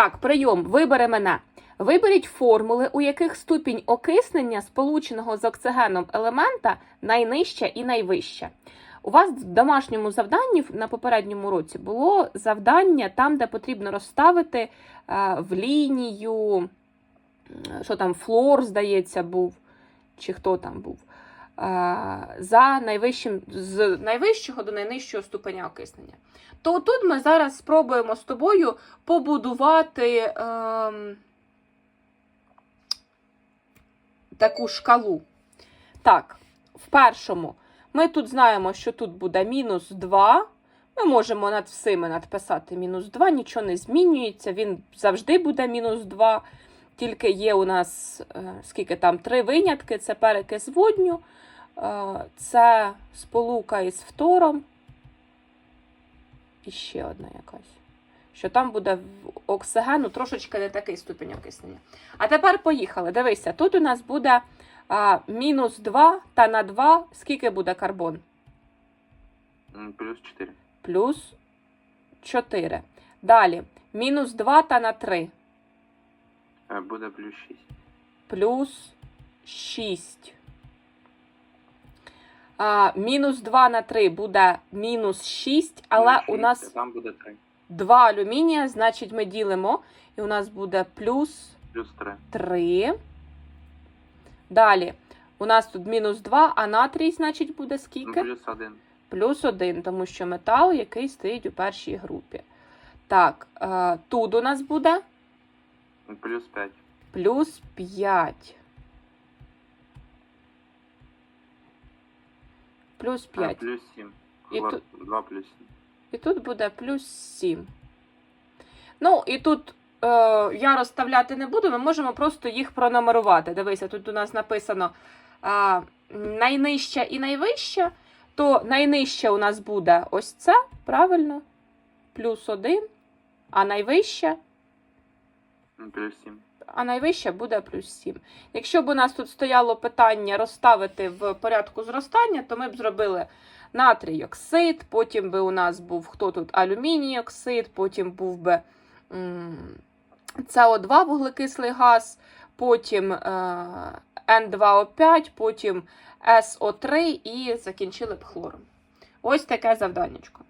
Так, прийом, вибери мене. Виберіть формули, у яких ступінь окиснення сполученого з оксигеном елемента найнижча і найвища. У вас в домашньому завданні на попередньому році було завдання там, де потрібно розставити е, в лінію, що там, флор, здається, був, чи хто там був, за найвищим, з найвищого до найнижчого ступеня окиснення. То тут ми зараз спробуємо з тобою побудувати ем, таку шкалу. Так, в першому ми тут знаємо, що тут буде мінус 2. Ми можемо над всіми надписати мінус 2, нічого не змінюється, він завжди буде мінус 2. Тільки є у нас е, скільки там три винятки: це перекис водню, е, це сполука із фтором. І ще одна якась. Що там буде оксигену трошечки не такий ступінь окиснення. А тепер поїхали. Дивися, тут у нас буде а, мінус 2 та на 2 скільки буде карбон? Плюс 4. Плюс 4. Далі. Мінус 2 та на 3. Е, Буде плюс 6. Плюс 6. А, мінус 2 на 3 буде мінус 6, але Плюс у нас Там буде 3. 2 алюмінія, значить ми ділимо, і у нас буде плюс Плюс 3. 3. Далі. У нас тут мінус 2, а натрій, значить, буде скільки? Плюс 1. Плюс 1, тому що метал, який стоїть у першій групі. Так, е, тут у нас буде Плюс 5. плюс 5. Плюс 5. Плюс 7. І тут- 2 плюс 7. І тут буде плюс 7. Ну, і тут е, я розставляти не буду, ми можемо просто їх пронумерувати. Дивися, тут у нас написано е, найнижча і найвища. То найнижча у нас буде ось це, правильно? Плюс 1, а найвища, М, Плюс 7. а найвища буде плюс 7. Якщо б у нас тут стояло питання розставити в порядку зростання, то ми б зробили натрій оксид, потім би у нас був хто тут алюміній оксид, потім був би СО2 вуглекислий газ, потім е, N2O5, потім СО3 і закінчили б хлором. Ось таке завданнячко.